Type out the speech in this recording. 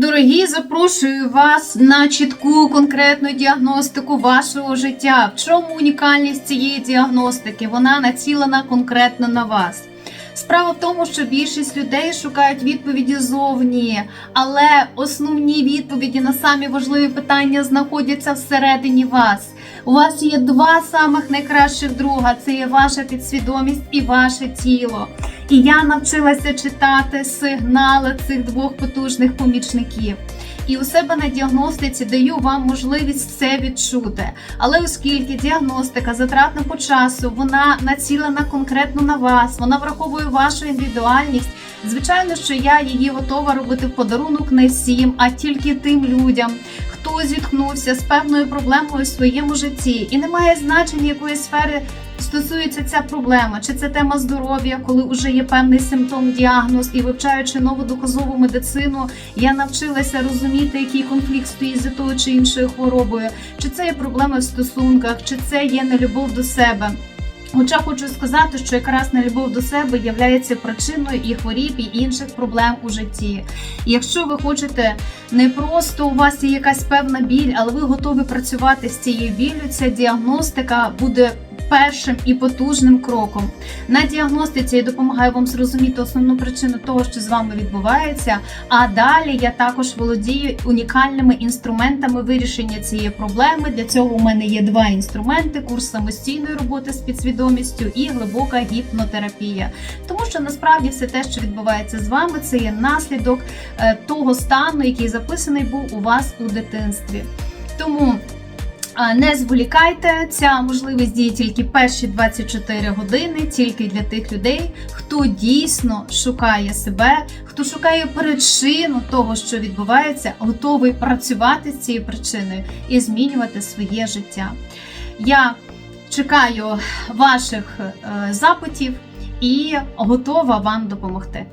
Дорогі, запрошую вас на чітку конкретну діагностику вашого життя. В чому унікальність цієї діагностики? Вона націлена конкретно на вас. Справа в тому, що більшість людей шукають відповіді зовні, але основні відповіді на самі важливі питання знаходяться всередині вас. У вас є два самих найкращих друга: це є ваша підсвідомість і ваше тіло. І я навчилася читати сигнали цих двох потужних помічників. І у себе на діагностиці даю вам можливість це відчути. Але оскільки діагностика затратна по часу, вона націлена конкретно на вас, вона враховує вашу індивідуальність. Звичайно, що я її готова робити в подарунок не всім, а тільки тим людям, хто зіткнувся з певною проблемою в своєму житті, і немає значення якої сфери стосується ця проблема, чи це тема здоров'я, коли вже є певний симптом, діагноз, і вивчаючи нову доказову медицину, я навчилася розуміти, який конфлікт стоїть за тою чи іншою хворобою, чи це є проблеми в стосунках, чи це є нелюбов до себе. Хоча хочу сказати, що якраз нелюбов до себе є причиною і хворіб, і інших проблем у житті. І якщо ви хочете не просто у вас є якась певна біль, але ви готові працювати з цією біллю, ця діагностика буде першим і потужним кроком. На діагностиці я допомагаю вам зрозуміти основну причину того, що з вами відбувається. А далі я також володію унікальними інструментами вирішення цієї проблеми. Для цього у мене є два інструменти: курс самостійної роботи з підсвідомістю і глибока гіпнотерапія. Тому що насправді все те, що відбувається з вами, це є наслідок е, того стану, який записаний був у вас у дитинстві. Тому Не зволікайте, ця можливість діє тільки перші 24 години, тільки для тих людей, хто дійсно шукає себе, хто шукає причину того, що відбувається, готовий працювати з цією причиною і змінювати своє життя. Я чекаю ваших е, запитів і готова вам допомогти.